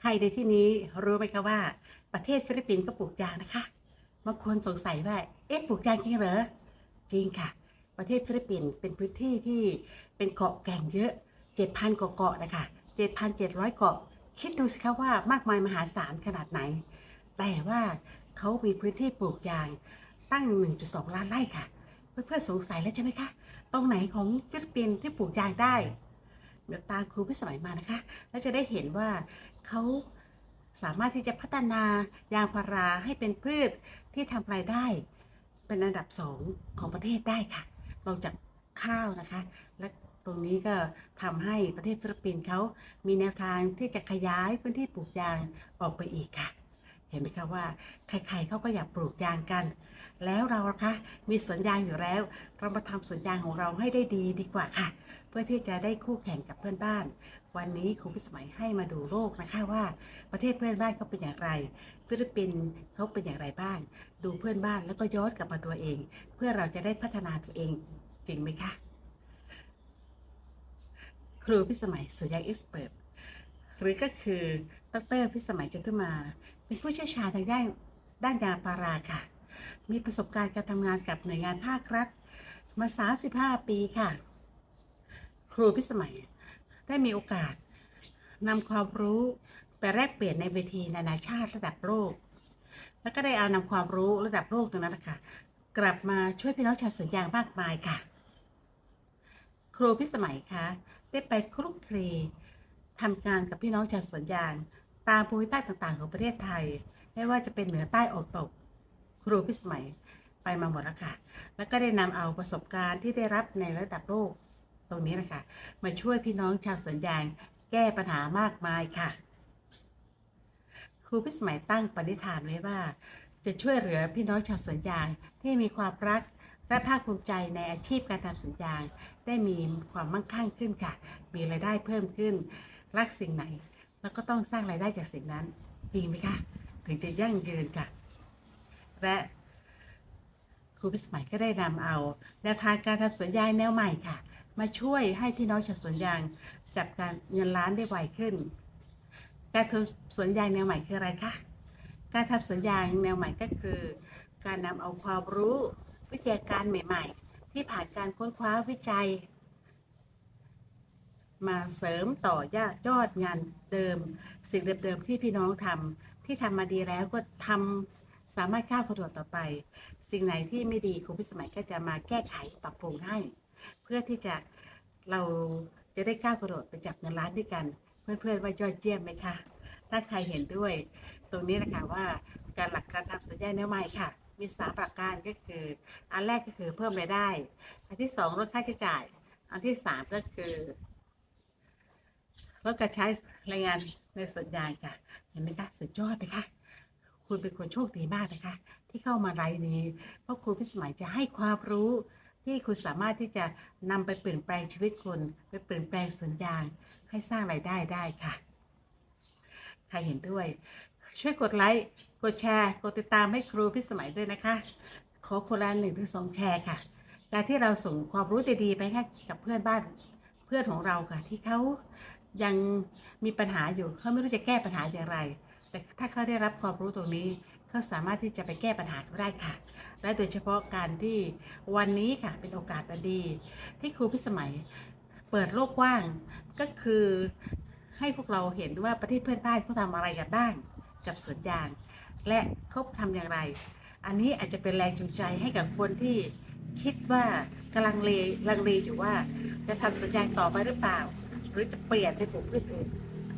ใครในที่นี้รู้ไหมคะว่า ประเทศฟิลิปปินส์ก็ปลูกยางนะคะบางคนสงสัยว่าเอ๊ะปลูกยางจริงเหรอจริงค่ะ ประเทศฟิลิปปินส์เป็นพื้นที่ที่เป็นเกาะแก่งเยอะ7,000กว่าเกาะนะคะ7,700 เกาะ คิดดูสิคะว่ามากมายมหาศาลขนาดไหน แต่ว่าเขามีพื้นที่ปลูกยางตั้ง 1.2 ล้านไร่ค่ะ เพื่อนๆสงสัยแล้วใช่ไหมคะ ตรงไหนของฟิลิปปินส์ที่ปลูกยางได้ เดี๋ยวตามครูพิสมัยมานะคะ แล้วจะได้เห็นว่าเขาสามารถที่จะพัฒนายางพาราให้เป็นพืชที่ทำรายได้ เป็นอันดับสองของประเทศได้ค่ะรองจากข้าวนะคะ และตรงนี้ก็ทำให้ประเทศฟิลิปปินส์เขามีแนวทางที่จะขยายพื้นที่ปลูกยางออกไปอีกค่ะ เห็นไหมคะว่าใครๆเขาก็อยากปลูกยางกัน แล้วเราคะมีสวนยางอยู่แล้ว เรามาทำสวนยางของเราให้ได้ดีดีกว่าค่ะ เพื่อที่จะได้คู่แข่งกับเพื่อนบ้าน วันนี้ครูพิสมัยให้มาดูโลกนะคะว่า ประเทศเพื่อนบ้านเขาเป็นอย่างไร ฟิลิปปินส์เขาเป็นอย่างไรบ้าง ดูเพื่อนบ้านแล้วก็ย้อนกลับมาตัวเอง เพื่อเราจะได้พัฒนาตัวเองจริงไหมคะครูพิสมัยสุริยะเอ็กซ์เปิด หรือก็คือดรพิสมัยจันทุมา เป็นผู้เชี่ยวชาญทางด้านด้านยาพาราค่ะ มีประสบการณ์การทำงานกับหน่วยงานภาครัฐ มา 35 ปีค่ะ ครูพิสมัยได้มีโอกาสนำความรู้ไปแลกเปลี่ยนในเวทีนานาชาติระดับโลก แล้วก็ได้เอานำความรู้ระดับโลกตรงนั้นนะคะกลับมาช่วยพี่น้องชาวสวนยางมากมายค่ะ ครูพิสมัยคะได้ไปคลุกคลี ทำงานกับพี่น้องชาวสวนยาง ตามภูมิภาคต่างๆ ของประเทศไทย ไม่ว่าจะเป็นเหนือใต้ออกตก ครูพิสมัยไปมาหมดแล้วค่ะ แล้วก็ได้นำเอาประสบการณ์ที่ได้รับในระดับโลกตรงนี้นะคะ มาช่วยพี่น้องชาวสวนยาง แก้ปัญหามากมายค่ะ ครูพิสมัยตั้งปณิธานไว้ว่า จะช่วยเหลือพี่น้องชาวสวนยางที่มีความรักและภาคภูมิใจในอาชีพการทำสวนยางได้มีความมั่งคั่งขึ้นค่ะ มีรายได้เพิ่มขึ้น รักสิ่งไหน แล้วก็ต้องสร้างรายได้จากสิ่งนั้น จริงไหมคะ ถึงจะยั่งยืนค่ะ และครูพิสมัยก็ได้นำเอาแนวทางการทำสวนยางแนวใหม่ค่ะ มาช่วยให้พี่น้องชาวสวนยางจับการเงินล้านได้ไวขึ้น การทำสวนยางแนวใหม่คืออะไรคะการทำสวนยางแนวใหม่ก็คือ การนำเอาความรู้วิทยาการใหม่ ๆ ที่ผ่านการค้นคว้าวิจัย มาเสริมต่อยอดยอดงานเดิม สิ่งเดิมๆที่พี่น้องทำที่ทำมาดีแล้วก็ทำสามารถก้าวกระโดดต่อไป สิ่งไหนที่ไม่ดีครูพิสมัยก็จะมาแก้ไขปรับปรุงให้ เพื่อที่จะเราจะได้ก้าวกระโดดไปจับเงินล้านด้วยกัน เพื่อนๆว่ายอดเยี่ยมไหมคะถ้าใครเห็นด้วย ตรงนี้นะคะว่าการหลักการทำสัญญาแนวใหม่ค่ะ มีสามประการก็คือ อันแรกก็คือเพิ่มรายได้ อันที่สองลดค่าใช้จ่าย อันที่สามก็คือ แลดการใช้แรงงานในสวนยางค่ะ เห็นไหมคะสุดยอดไหมคะคุณเป็นคนโชคดีมากนะคะ ที่เข้ามาไลน์นี้ เพราะครูพิสมัยจะให้ความรู้ที่คุณสามารถที่จะนำไปเปลี่ยนแปลงชีวิตคุณไปเปลี่ยนแปลงสวนยางให้สร้างรายได้ได้ค่ะ ใครเห็นด้วย ช่วยกดไลค์ กดแชร์ กดติดตามให้ครูพิสมัยด้วยนะคะ ขอคนละหนึ่งถึงสองแชร์ค่ะการที่เราส่งความรู้ดีๆไปให้กับเพื่อนบ้านเพื่อนของเราค่ะ ที่เขา ยังมีปัญหาอยู่เขาไม่รู้จะแก้ปัญหาอย่างไร แต่ถ้าเขาได้รับความรู้ตรงนี้เขาสามารถที่จะไปแก้ปัญหาได้ค่ะ และโดยเฉพาะการที่วันนี้ค่ะเป็นโอกาสดี ที่ครูพิสมัยเปิดโลกกว้างก็คือให้พวกเราเห็นว่าประเทศเพื่อนบ้านเขาทำอะไรกันบ้างกับสวนยาง และเขาทำอย่างไร อันนี้อาจจะเป็นแรงจูงใจให้กับคนที่คิดว่ากำลังเลลังเลอยู่ว่าจะทำสวนยางต่อไปหรือเปล่า หรือจะเปลี่ยนไปปลูกพืชอื่น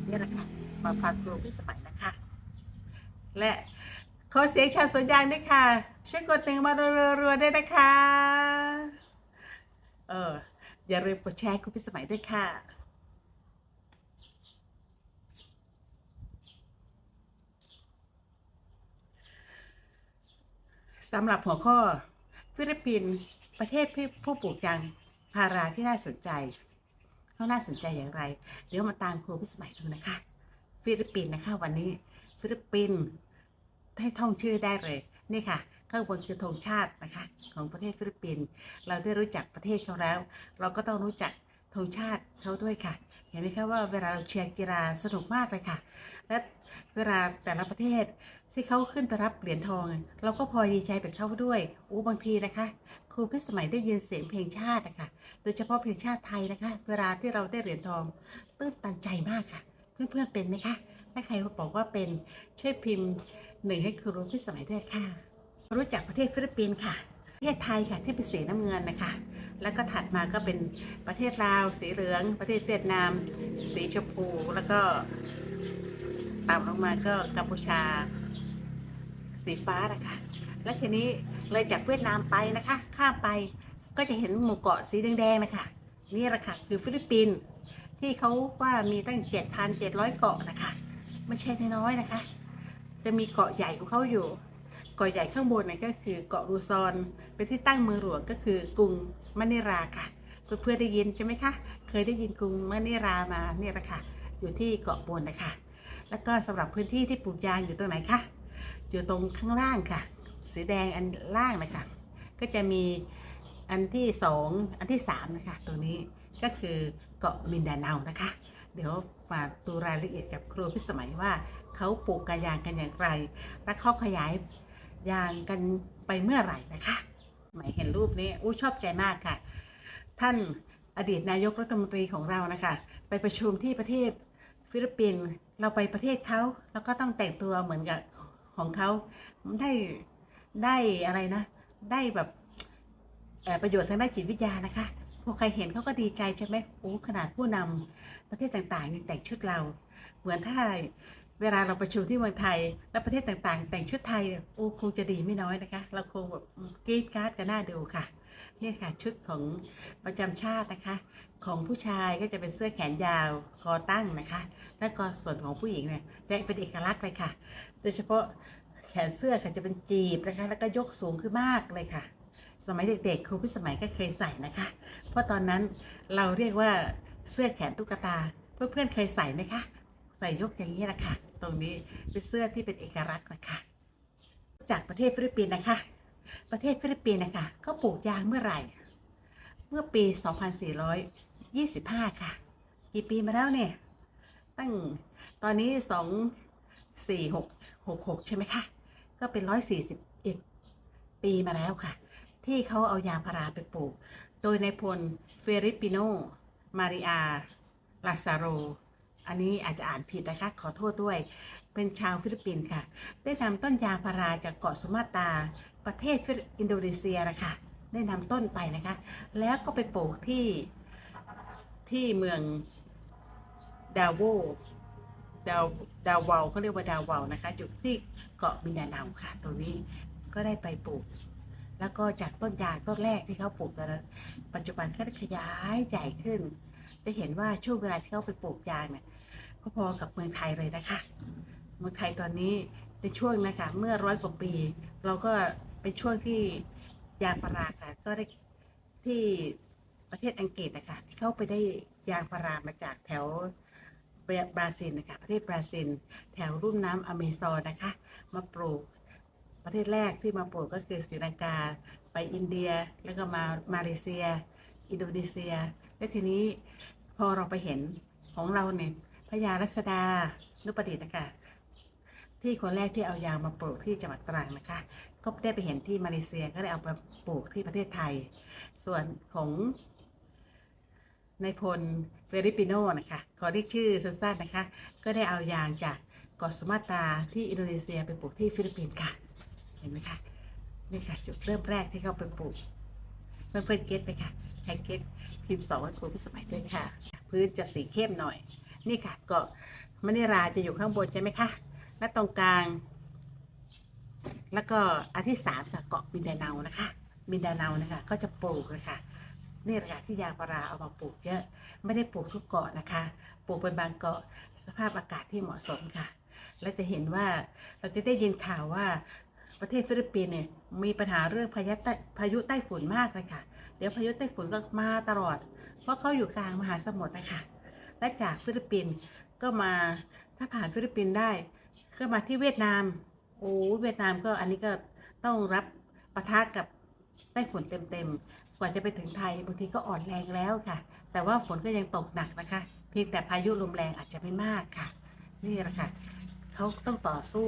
นี่แหละค่ะมาฟังครูพิสมัยนะคะ และขอเสียงชาวสวนยางด้วยค่ะช่วยกดหนึ่งมารัวๆๆด้วยนะคะเอออย่าลืมกดแชร์ครูพิสมัยด้วยค่ะสำหรับหัวข้อฟิลิปปินส์ประเทศผู้ปลูกยางพาราที่น่าสนใจ เขาน่าสนใจอย่างไร เดี๋ยวมาตามครูพิสมัยดูนะคะ ฟิลิปปินส์นะคะวันนี้ ฟิลิปปินส์ให้ท่องชื่อได้เลย นี่ค่ะ ข้างบนคือธงชาตินะคะ ของประเทศฟิลิปปินส์ เราได้รู้จักประเทศเขาแล้ว เราก็ต้องรู้จักธงชาติเขาด้วยค่ะ เห็นไหมคะว่าเวลาเราเชียร์กีฬาสนุกมากเลยค่ะ และเวลาแต่ละประเทศที่เขาขึ้นไปรับเหรียญทอง เราก็พลอยดีใจไปเขาด้วยอู้บางทีนะคะ ครูพิสมัยได้ยินเสียงเพลงชาตินะคะโดยเฉพาะเพลงชาติไทยนะคะ เวลาที่เราได้เหรียญทองตื้นตันใจมากค่ะ เพื่อนๆเป็นไหมคะ ถ้าใครบอกว่าเป็นช่วยพิมพ์หนึ่งให้ครูพิสมัยด้วยค่ะ รู้จักประเทศฟิลิปปินส์ค่ะประเทศไทยค่ะที่เป็นสีน้ำเงินนะคะ แล้วก็ถัดมาก็เป็นประเทศลาวสีเหลือง ประเทศเวียดนาม สีชมพูแล้วก็ต่ำลงมาก็กัมพูชา สีฟ้านะคะ และทีนี้เลยจากเวียดนามไปนะคะ ข้ามไปก็จะเห็นหมู่เกาะสีแดงๆนะคะนี่แหละค่ะคือฟิลิปปินส์ที่เขาว่ามีตั้ง 7,700 เกาะนะคะ ไม่ใช่น้อยๆนะคะ จะมีเกาะใหญ่ของเขาอยู่ เกาะใหญ่ข้างบนนี่ก็คือเกาะรูซอน เป็นที่ตั้งเมืองหลวงก็คือกรุงมะนิราค่ะ เพื่อนๆได้ยินใช่ไหมคะ เคยได้ยินกรุงมะนิรามาเนี่ยแหละค่ะอยู่ที่เกาะบนนะคะ แล้วก็สำหรับพื้นที่ที่ปลูกยางอยู่ตรงไหนคะอยู่ตรงข้างล่างค่ะ สีแดงอันล่างนะคะ ก็จะมีอันที่สองอันที่สามนะคะตรงนี้ก็คือเกาะมินดาเนานะคะ เดี๋ยวมาดูรายละเอียดกับครูพิสมัยว่าเขาปลูกกระยางกันอย่างไร และเขาขยายยางกันไปเมื่อไหร่นะคะหมายเห็นรูปนี้อู้ชอบใจมากค่ะ ท่านอดีตนายกรัฐมนตรีของเรานะคะ ไปประชุมที่ประเทศฟิลิปปินส์เราไปประเทศเขาแล้วก็ต้องแต่งตัวเหมือนกับของเขาได้ ได้อะไรนะ ได้แบบประโยชน์ทางด้านจิตวิทยานะคะพวกใครเห็นเขาก็ดีใจใช่ไหมโอ้ขนาดผู้นำประเทศต่างๆยังแต่งชุดเรา เหมือนถ้าเวลาเราประชุมที่เมืองไทย แล้วประเทศต่างๆ แต่งชุดไทยโอ้คงจะดีไม่น้อยนะคะ เราคงแบบกรี๊ดการ์ดกันหน้าดูค่ะเนี่ยค่ะชุดของประจำชาตินะคะ ของผู้ชายก็จะเป็นเสื้อแขนยาวคอตั้งนะคะ และก็ส่วนของผู้หญิงเนี่ยจะเป็นเอกลักษณ์เลยค่ะ โดยเฉพาะ แขนเสื้อค่ะจะเป็นจีบนะคะ แล้วก็ยกสูงขึ้นมากเลยค่ะ สมัยเด็กๆ ครูพิสมัยก็เคยใส่นะคะ เพราะตอนนั้นเราเรียกว่าเสื้อแขนตุ๊กตา เพื่อนๆเคยใส่ไหมคะ ใส่ยกอย่างนี้แหละค่ะ ตรงนี้เป็นเสื้อที่เป็นเอกลักษณ์นะคะจากประเทศฟิลิปปินส์นะคะ ประเทศฟิลิปปินส์นะคะเขาปลูกยางเมื่อไหร่ เมื่อปี 2425 ค่ะ กี่ปีมาแล้วเนี่ย ตั้งตอนนี้ 2 4 6 6 6 ใช่ไหมคะ ก็เป็น141ปีมาแล้วค่ะ ที่เขาเอายางพาราไปปลูก โดยในพลเฟริปิโน มาริอาลาซาโร อันนี้อาจจะอ่านผิดนะคะ ขอโทษด้วย เป็นชาวฟิลิปปินส์ค่ะ ได้นำต้นยางพาราจากเกาะสุมาตา ประเทศฟิลิปอินโดนีเซียนะคะ ได้นำต้นไปนะคะ แล้วก็ไปปลูกที่ที่เมืองดาวโว ดาวดาวเวาเขาเรียกว่าดาวเวานะคะอยู่ที่เกาะมินาเนาค่ะ ตรงนี้ก็ได้ไปปลูก แล้วก็จากต้นยางต้นแรกที่เขาปลูกแต่ละปัจจุบันก็ได้ขยายใหญ่ขึ้น จะเห็นว่าช่วงเวลาที่เขาไปปลูกยางเนี่ยก็พอกับเมืองไทยเลยนะคะเมืองไทยตอนนี้ในช่วงนะคะเมื่อร้อยกว่าปี เราก็เป็นช่วงที่ยางพาราค่ะ ก็ได้ที่ประเทศอังกฤษนะคะที่เขาไปได้ยางพารามาจากแถว บราซิลนะคะประเทศบราซิล แถวรุ่มน้ำอเมซอนนะคะ มาปลูกประเทศแรกที่มาปลูกก็คือศรีลังกา ไปอินเดียแล้วก็มามาเลเซีย อินโดนีเซีย และทีนี้พอเราไปเห็นของเราเนี่ยพญารัศดานุประดิษฐ์นะคะที่คนแรกที่เอายางมาปลูกที่จังหวัดตรังนะคะ ก็ได้ไปเห็นที่มาเลเซียก็ได้เอาไปปลูกที่ประเทศไทย ส่วนของ นายพลเฟริปิโนนะคะ ขอเรียกชื่อสั้นๆนะคะ ก็ได้เอายางจากเกาะสุมาตาที่อินโดนีเซียไปปลูกที่ฟิลิปปินส์ค่ะ เห็นไหมคะ นี่ค่ะจุดเริ่มแรกที่เขาไปปลูก เพื่อนๆเก็ตไหมคะใครเก็ตพิมพ์สองให้ครูพิสมัยด้วยค่ะ พื้นจะสีเข้มหน่อย นี่ค่ะเกาะมะนิราจะอยู่ข้างบนใช่ไหมคะ และตรงกลาง แล้วก็อันที่สามค่ะเกาะมินดาเนานะคะมินดาเนานะคะก็จะปลูกเลยค่ะ นี่แหละค่ะที่ยางพาราเอามาปลูกเยอะ ไม่ได้ปลูกทุกเกาะนะคะ ปลูกเป็นบางเกาะสภาพอากาศที่เหมาะสมค่ะ และจะเห็นว่าเราจะได้ยินข่าวว่าประเทศฟิลิปปินส์เนี่ยมีปัญหาเรื่องพายุใต้พายุใต้ฝุ่นมากเลยค่ะ เดี๋ยวพายุใต้ฝุ่นก็มาตลอด เพราะเขาอยู่กลางมหาสมุทรนะคะและจากฟิลิปปินส์ก็มาถ้าผ่านฟิลิปปินส์ได้ ก็มาที่เวียดนามโอ้เวียดนามก็อันนี้ก็ต้องรับปะทะกับไต้ฝุ่นเต็มๆ ว่าจะไปถึงไทยบางทีก็อ่อนแรงแล้วค่ะ แต่ว่าฝนก็ยังตกหนักนะคะ เพียงแต่พายุลมแรงอาจจะไม่มากค่ะ นี่แหละค่ะเขาต้องต่อสู้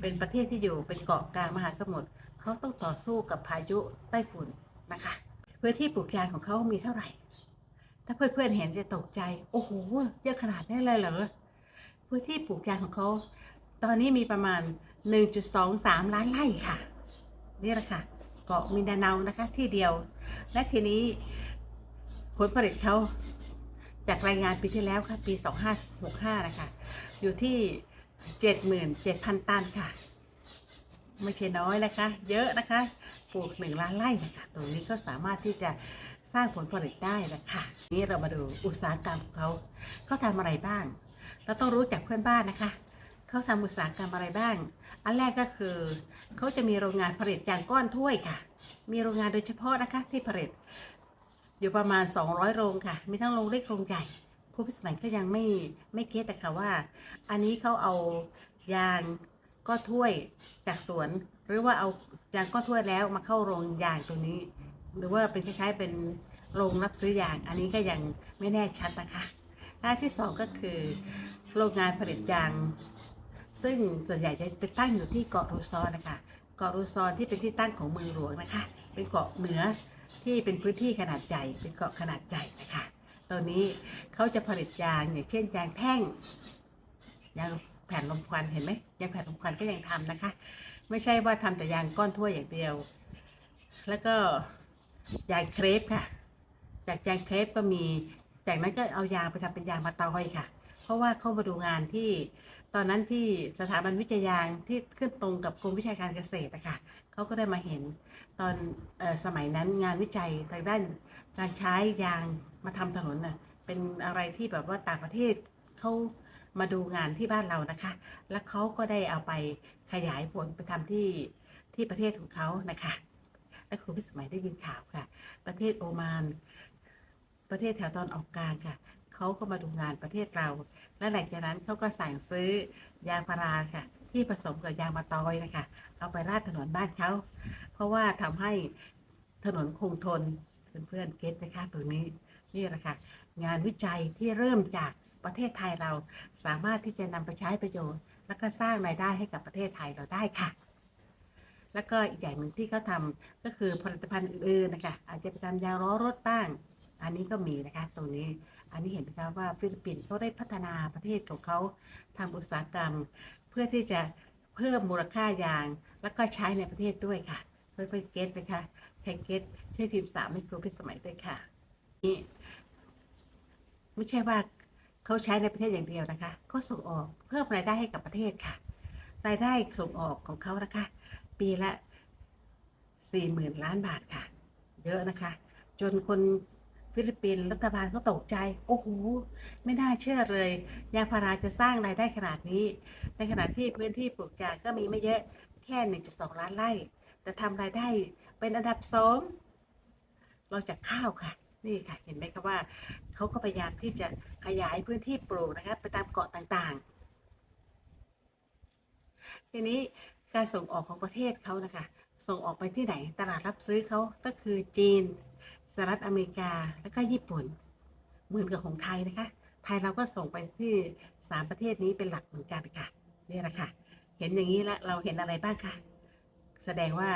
เป็นประเทศที่อยู่เป็นเกาะกลางมหาสมุทรเขาต้องต่อสู้กับพายุไต้ฝุ่นนะคะพื้นที่ปลูกยางของเขามีเท่าไหร่ ถ้าเพื่อนๆเห็นจะตกใจ โอ้โหเยอะขนาดนี้เลยเหรอพื้นที่ปลูกยางของเขาตอนนี้มีประมาณ 1.23 ล้านไร่ค่ะ นี่แหละค่ะ เกาะมินดาเนานะคะที่เดียว และทีนี้ผลผลิตเขาจากรายงานปีที่แล้วค่ะ ปี 2565 นะคะ อยู่ที่ 77,000 ตันค่ะ ไม่ใช่น้อยนะคะ เยอะนะคะ ปลูกหนึ่งล้านไร่นะคะ ตรงนี้ก็สามารถที่จะสร้างผลผลิตได้นะคะ นี่เรามาดูอุตสาหกรรมของเขา เขาทำอะไรบ้าง เราต้องรู้จากเพื่อนบ้านนะคะ เขาทำอุตสาหกรรมอะไรบ้าง อันแรกก็คือเขาจะมีโรงงานผลิตยางก้อนถ้วยค่ะ มีโรงงานโดยเฉพาะนะคะที่ผลิตอยู่ประมาณ 200 โรงค่ะ มีทั้งโรงเล็กโรงใหญ่ครูพิสมัยก็ยังไม่ไม่เก็ตแต่ค่ะว่า อันนี้เขาเอายางก้อนถ้วยจากสวน หรือว่าเอายางก้อนถ้วยแล้วมาเข้าโรงยางตรงนี้ หรือว่าเป็นคล้ายๆเป็นโรงรับซื้อยาง อันนี้ก็ยังไม่แน่ชัดนะคะด้านที่สองก็คือ โรงงานผลิตยาง ซึ่งส่วนใหญ่จะไปตั้งอยู่ที่เกาะรูซอนนะคะเกาะรูซอนที่เป็นที่ตั้งของเมืองหลวงนะคะ เป็นเกาะเหนือที่เป็นพื้นที่ขนาดใหญ่เป็นเกาะขนาดใหญ่นะคะตอนนี้เขาจะผลิตยางอย่างเช่นยางแท่งยางแผ่นลมควันเห็นไหมยางแผ่นลมควันก็ยังทำนะคะ ไม่ใช่ว่าทำแต่ยางก้อนถ้วอย่างเดียว แล้วก็ยางเครปค่ะ จากยางเครปก็มีจากนั้นก็เอายางไปทำเป็นยางมะตอยค่ะ เพราะว่าเข้ามาดูงานที่ตอนนั้นที่สถาบันวิจัยยางที่ขึ้นตรงกับกรมวิชาการเกษตรนะคะเขาก็ได้มาเห็นตอนอสมัยนั้นงานวิจัยทางด้านการใช้ยางมาทำถนนน่ะเป็นอะไรที่แบบว่าต่างประเทศเขามาดูงานที่บ้านเรานะคะ แล้วเขาก็ได้เอาไปขยายผลไปทำที่ที่ประเทศของเขานะคะและครูพิสมัยได้ยินข่าวค่ะ ประเทศโอมาน ประเทศแถวตอนออกกลางค่ะ เขาก็มาดูงานประเทศเรา และหลังจากนั้นเขาก็สั่งซื้อยางพาราค่ะ ที่ผสมกับยางมะตอยนะคะ เอาไปราดถนนบ้านเขา เพราะว่าทำให้ถนนคงทนเพื่อนๆเก็ตนะคะตรงนี้นี่แหละค่ะงานวิจัยที่เริ่มจากประเทศไทยเราสามารถที่จะนำไปใช้ประโยชน์ แล้วก็สร้างรายได้ให้กับประเทศไทยเราได้ค่ะ แล้วก็อีกอย่างหนึ่งที่เขาทำก็คือผลิตภัณฑ์อื่นๆนะคะอาจจะไปทำยางล้อรถบ้าง อันนี้ก็มีนะคะตรงนี้ อันนี้เห็นไหมคะว่าฟิลิปปินส์เขาได้พัฒนาประเทศของเขาทำอุตสาหกรรม เพื่อที่จะเพิ่มมูลค่ายาง แล้วก็ใช้ในประเทศด้วยค่ะเพื่อนๆเก็ตไหมคะใครเก็ตช่วยพิมพ์สามให้ครูพิสมัยด้วยค่ะนี่ไม่ใช่ว่าเขาใช้ในประเทศอย่างเดียวนะคะก็ส่งออกเพิ่มรายได้ให้กับประเทศค่ะรายได้ส่งออกของเขานะคะ ปีละสี่หมื่นล้านบาทค่ะ เยอะนะคะ จนคน ฟิลิปปินส์รัฐบาลเขาตกใจ โอ้โห ไม่น่าเชื่อเลย ยางพาราจะสร้างรายได้ขนาดนี้ ในขณะที่พื้นที่ปลูกยางก็มีไม่เยอะแค่ 1.2 ล้านไร่ แต่ทำรายได้เป็นอันดับสองรองจากข้าวค่ะ นี่ค่ะ เห็นไหมคะว่าเขาก็พยายามที่จะขยายพื้นที่ปลูกนะคะไปตามเกาะต่างๆ ทีนี้การส่งออกของประเทศเขานะคะ ส่งออกไปที่ไหน ตลาดรับซื้อเขาก็คือจีน หรัฐอเมริกาแล้วก็ญี่ปุ่น เหมือนกับของไทยนะคะ ไทยเราก็ส่งไปที่สามประเทศนี้เป็นหลักเหมือนกันค่ะนี่แหละค่ะ เห็นอย่างนี้แล้วเราเห็นอะไรบ้างคะแสดงว่า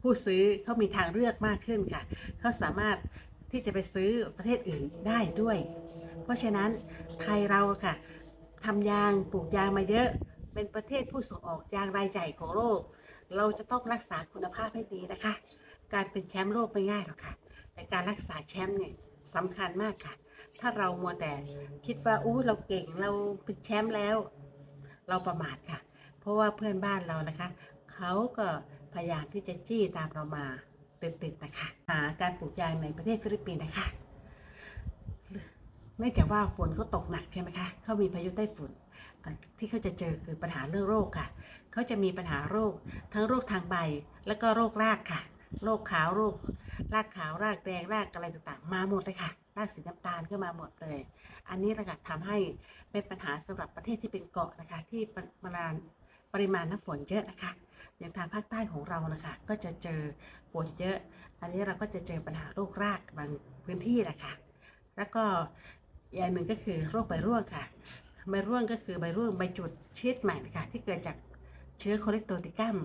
ผู้ซื้อเขามีทางเลือกมากขึ้นค่ะ เขาสามารถที่จะไปซื้อประเทศอื่นได้ด้วย เพราะฉะนั้นไทยเราค่ะทำยางปลูกยางมาเยอะ เป็นประเทศผู้ส่งออกยางรายใหญ่ของโลก เราจะต้องรักษาคุณภาพให้ดีนะคะ การเป็นแชมป์โลกไม่ง่ายหรอกค่ะ แต่การรักษาแชมป์เนี่ยสำคัญมากค่ะ ถ้าเรามัวแต่คิดว่าอู้เราเก่งเราเป็นแชมป์แล้ว เราประมาทค่ะ เพราะว่าเพื่อนบ้านเรานะคะ เขาก็พยายามที่จะจี้ตามเรามาติดๆนะคะหาการปลูกยางในประเทศฟิลิปปินส์นะคะเนื่องจากว่าฝนเขาตกหนักใช่ไหมคะ เขามีพายุไต้ฝุ่น ที่เขาจะเจอคือปัญหาเรื่องโรคค่ะ เขาจะมีปัญหาโรค ทั้งโรคทางใบ แล้วก็โรครากค่ะ โรคขาวโรครากขาวรากแดงรากอะไรต่างๆ มาหมดเลยค่ะรากสีน้ำตาลก็มาหมดเลย อันนี้แหละค่ะทำให้เป็นปัญหาสำหรับประเทศที่เป็นเกาะนะคะ ที่ปริมาณปริมาณน้ำฝนเยอะนะคะอย่างทางภาคใต้ของเรานะคะก็จะเจอฝนเยอะ อันนี้เราก็จะเจอปัญหาโรครากบางพื้นที่นะคะแล้วก็อย่างหนึ่งก็คือโรคใบร่วงค่ะใบร่วงก็คือใบร่วงใบจุดชนิดใหม่นะคะที่เกิดจากเชื้อโคเลกโตติกัม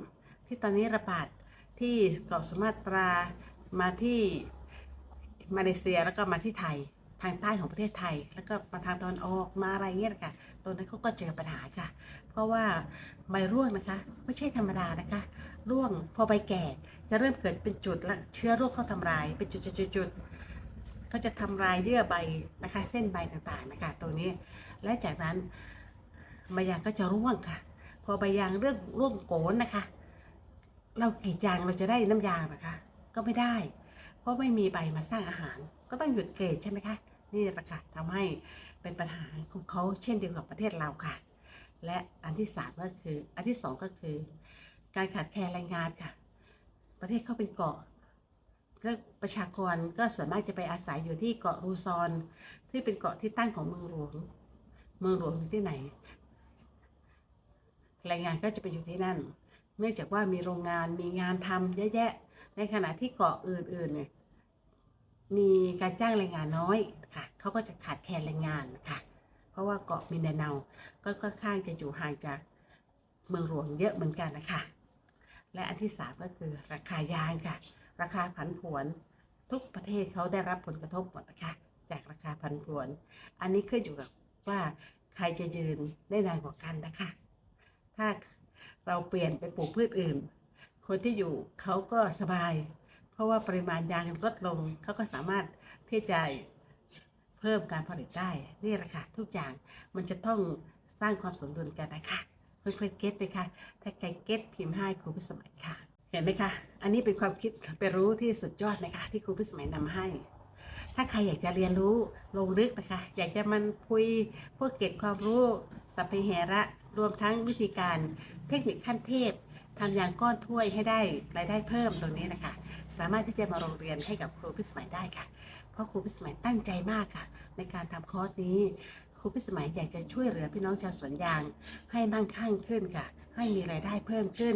ที่ตอนนี้ระบาด ที่เกาะสุมาตรามาที่มาเลเซียแล้วก็มาที่ไทยทางใต้ของประเทศไทย แล้วก็มาทางตอนออกมาอะไรเงี้ยนะคะตรงนั้นเขาก็เจอปัญหาค่ะ เพราะว่าใบร่วงนะคะ ไม่ใช่ธรรมดานะคะ ร่วงพอใบแก่จะเริ่มเกิดเป็นจุดและเชื้อโรคเข้าทำลายเป็นจุดๆๆๆก็จะทำลายเยื่อใบนะคะ เส้นใบต่างๆนะคะตรงนี้ และจากนั้นใบยางก็จะร่วงค่ะ พอใบยางเรื่องร่วงโกนนะคะ เรากรีดยางเราจะได้น้ำยางนะคะ ก็ไม่ได้ เพราะไม่มีใบมาสร้างอาหาร ก็ต้องหยุดเกรดใช่ไหมคะนี่แหละค่ะทำให้เป็นปัญหาของเขาเช่นเดียวกับประเทศเราค่ะ และอันที่สามก็คืออันที่สองก็คือ การขาดแคลนแรงงานค่ะ ประเทศเขาเป็นเกาะก็ประชากรก็ส่วนมากจะไปอาศัยอยู่ที่เกาะรูซอน ที่เป็นเกาะที่ตั้งของเมืองหลวง เมืองหลวงอยู่ที่ไหน แรงงานก็จะไปอยู่ที่นั่น เนื่องจากว่ามีโรงงานมีงานทำเยอะแยะ ในขณะที่เกาะอื่นๆเนี่ยมีการจ้างแรงงานน้อยค่ะเขาก็จะขาดแคลนแรงงานค่ะ เพราะว่าเกาะมินดาเนาก็ค่อนข้างจะอยู่ห่างจากเมืองหลวงเยอะเหมือนกันนะคะและอันที่สามก็คือราคายางค่ะ ราคาผันผวนทุกประเทศเขาได้รับผลกระทบหมดนะคะ จากราคาผันผวน อันนี้ขึ้นอยู่กับว่าใครจะยืนได้นานกว่ากันนะคะ ถ้า เราเปลี่ยนไปปลูกพืชอื่น คนที่อยู่เขาก็สบาย เพราะว่าปริมาณยางลดลงเขาก็สามารถที่จะเพิ่มการผลิตได้นี่แหละค่ะทุกอย่างมันจะต้องสร้างความสมดุลกันนะคะเพื่อนๆเก็ตไหมคะถ้าใครเก็ตพิมพ์ให้ครูพิสมัยค่ะ เห็นไหมคะ อันนี้เป็นความคิดไปรู้ที่สุดยอดนะคะ ที่ครูพิสมัยนำให้ ถ้าใครอยากจะเรียนรู้ลงลึกนะคะ อยากจะมันคุยพวกเก็บความรู้สัพเพเหระ รวมทั้งวิธีการเทคนิคขั้นเทพทำยางก้อนถ้วยให้ได้รายได้เพิ่มตรงนี้นะคะ สามารถที่จะมาโรงเรียนให้กับครูพิสมัยได้ค่ะ เพราะครูพิสมัยตั้งใจมากค่ะ ในการทำคอร์สนี้ครูพิสมัยอยากจะช่วยเหลือพี่น้องชาวสวนยาง ให้มั่งคั่งขึ้นค่ะ ให้มีรายได้เพิ่มขึ้น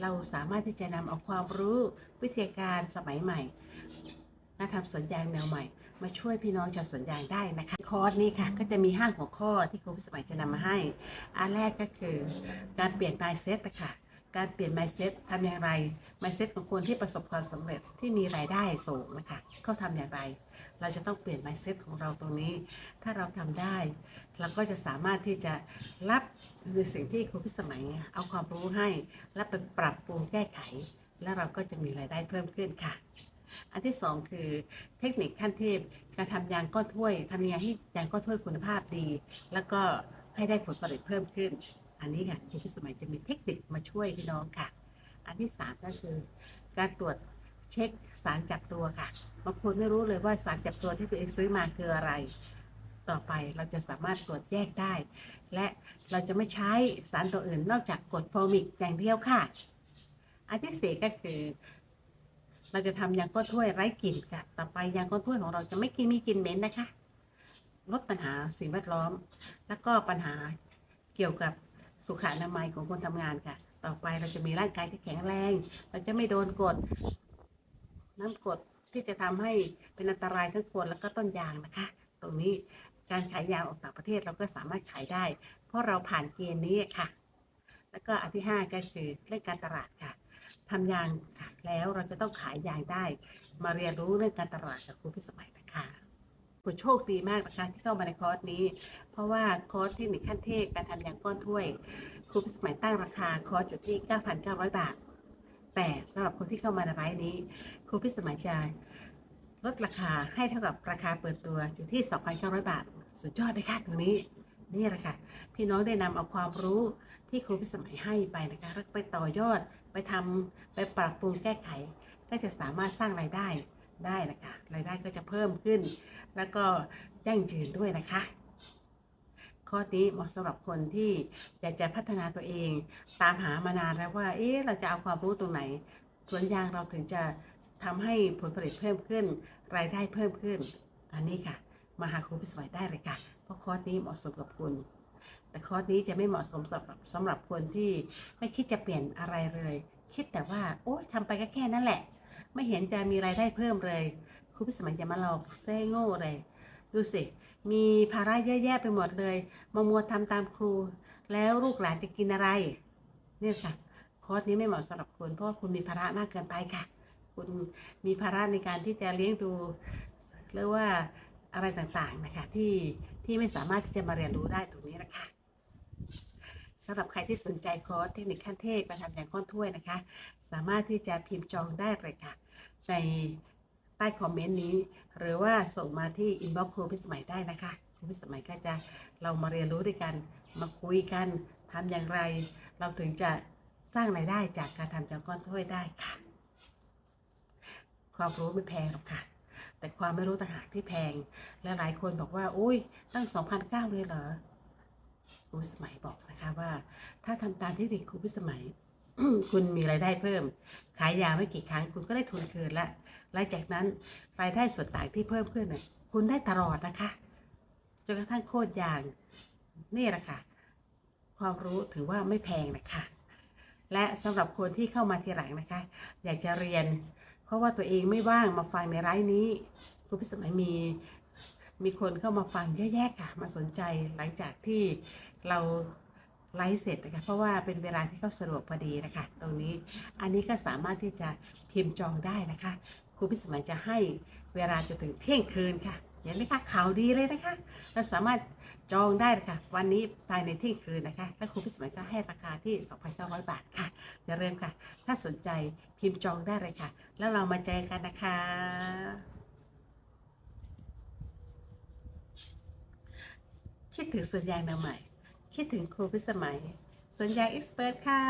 เราสามารถที่จะนำเอาความรู้วิธีการสมัยใหม่มาทำสวนยางแนวใหม่ มาช่วยพี่น้องชาวสวนยางได้นะคะ คอร์สนี้ค่ะ ก็จะมีห้าหัวข้อที่ครูพิสมัยจะนำมาให้ อันแรกก็คือการเปลี่ยน mindset นะคะการเปลี่ยน mindset ทำอย่างไร mindset ของคนที่ประสบความสำเร็จที่มีรายได้สูงนะคะเขาทำอย่างไร เราจะต้องเปลี่ยน mindset ของเราตรงนี้ ถ้าเราทำได้ เราก็จะสามารถที่จะรับในสิ่งที่ครูพิสมัยเอาความรู้ให้ และไปปรับปรุงแก้ไข แล้วเราก็จะมีรายได้เพิ่มขึ้นค่ะ อันที่สองคือเทคนิคขั้นเทพการทำยางก้อนถ้วยทำยังไงให้ยางก้อนถ้วยคุณภาพดี แล้วก็ให้ได้ผลผลิตเพิ่มขึ้น อันนี้ค่ะครูพิสมัยจะมีเทคนิคมาช่วยพี่น้องค่ะ อันที่สามก็คือ การตรวจเช็คสารจับตัวค่ะบางคนไม่รู้เลยว่าสารจับตัวที่ตัวเองซื้อมาคืออะไร ต่อไปเราจะสามารถตรวจแยกได้ และเราจะไม่ใช้สารตัวอื่นนอกจากกรดโฟมิกอย่างเดียวค่ะ อันที่สี่ก็คือ เราจะทำยางก้อนถ้วยไร้กลิ่นค่ะ ต่อไปยางก้อนถ้วยของเราจะไม่กินมีกลิ่นเหม็นนะคะ ลดปัญหาสิ่งแวดล้อม แล้วก็ปัญหาเกี่ยวกับสุขอนามัยของคนทำงานค่ะ ต่อไปเราจะมีร่างกายที่แข็งแรง เราจะไม่โดนกดน้ำกดที่จะทำให้เป็นอันตรายทั้งคนแล้วก็ต้นยางนะคะ ตรงนี้การขายยางออกต่างประเทศเราก็สามารถขายได้ เพราะเราผ่านเกณฑ์นี้ค่ะ แล้วก็อันที่ห้าก็คือเรื่องการตลาดค่ะ ทำยางค่ะแล้วเราจะต้องขายยางได้ มาเรียนรู้เรื่องการตลาดกับครูพิสมัยนะคะคุณโชคดีมากนะคะที่เข้ามาในคอร์สนี้ เพราะว่าคอร์สเทคนิคขั้นเทพการทำยางก้อนถ้วยครูพิสมัยตั้งราคาคอร์สอยู่ที่ 9,900 บาท แต่สำหรับคนที่เข้ามาในไลฟ์นี้ครูพิสมัยจะลดราคาให้เท่ากับราคาเปิดตัวอยู่ที่ 2,900 บาท สุดยอดเลยค่ะตรงนี้นี่แหละค่ะ พี่น้องได้นำเอาความรู้ที่ครูพิสมัยให้ไปนะคะไปต่อยอดไปทำไปปรับปรุงแก้ไข ก็จะสามารถสร้างรายได้ได้นะคะรายได้ก็จะเพิ่มขึ้น แล้วก็ยั่งยืนด้วยนะคะ ข้อนี้เหมาะสำหรับคนที่อยากจะพัฒนาตัวเอง ตามหามานานแล้วว่า เอ๊ะเราจะเอาความรู้ตรงไหนสวนยางเราถึงจะทำให้ผลผลิตเพิ่มขึ้น รายได้เพิ่มขึ้น อันนี้ค่ะ มาหาครูพิสมัยได้เลยค่ะ เพราะคอร์สนี้เหมาะสมกับคุณ แต่คอร์สนี้จะไม่เหมาะสมสำหรับสำหรับคนที่ไม่คิดจะเปลี่ยนอะไรเลย คิดแต่ว่า โอ๊ยทำไปก็แค่นั้นแหละ ไม่เห็นจะมีรายได้เพิ่มเลยครูพิสมัยจะมาหลอกเซ่โง่เลย ดูสิ มีภาระเยอะแยะไปหมดเลย มามัวทำตามครู แล้วลูกหลานจะกินอะไร เนี่ยค่ะ คอร์สนี้ไม่เหมาะสำหรับคุณเพราะาคุณมีภาระมากเกินไปค่ะ คุณมีภาระในการที่จะเลี้ยงดูหรือว่าอะไรต่างๆนะคะที่ที่ไม่สามารถที่จะมาเรียนรู้ได้ตรงนี้นะคะ สำหรับใครที่สนใจคอร์สเทคนิคขั้นเทพมาทำอย่างก้อนถ้วยนะคะ สามารถที่จะพิมพ์จองได้เลยค่ะ ในใต้คอมเมนต์นี้ หรือว่าส่งมาที่อินบ็อกซ์ครูพิสมัยได้นะคะครูพิสมัยก็จะเรามาเรียนรู้ด้วยกัน มาคุยกันทำอย่างไร เราถึงจะสร้างรายได้จากการทำจากก้อนถ้วยได้ค่ะ ความรู้ไม่แพงหรอกค่ะแต่ความไม่รู้ต่างหากที่แพง และหลายคนบอกว่า อุ้ยตั้ง2,009เลยเหรอ รูพิสมัยบอกนะคะว่า ถ้าทำตามเทคนิคครูพิสมัย คุณมีรายได้เพิ่ม ขายยาไม่กี่ครั้งคุณก็ได้ทุนคืนละหลังจากนั้นรายได้ส่วนต่างที่เพิ่มขึ้นน่ะคุณได้ตลอดนะคะจนกระทั่งโคตรยางนี่แหละค่ะ ความรู้ถือว่าไม่แพงนะคะและสำหรับคนที่เข้ามาทีหลังนะคะ อยากจะเรียน เพราะว่าตัวเองไม่ว่างมาฟังในไลฟ์นี้ครูพิสมัยมี มีคนเข้ามาฟังเยอะแยะค่ะ มาสนใจหลังจากที่เราไลฟ์เสร็จนะคะเพราะว่าเป็นเวลาที่เขาสะดวกพอดีนะคะ ตรงนี้อันนี้ก็สามารถที่จะพิมพ์จองได้นะคะครูพิสมัยจะให้เวลาจนถึงเที่ยงคืนค่ะเห็นไหมคะข่าวดีเลยนะคะเราสามารถจองได้เลยค่ะวันนี้ภายในเที่ยงคืนนะคะและครูพิสมัยก็ให้ราคาที่ 2,900 บาทค่ะอย่าลืมค่ะ ถ้าสนใจพิมพ์จองได้เลยค่ะ แล้วเรามาเจอกันนะคะ คิดถึงสวนยางนาใหม่ คิดถึงครูพิสมัย สวนยางเอ็กซ์เพรสค่ะ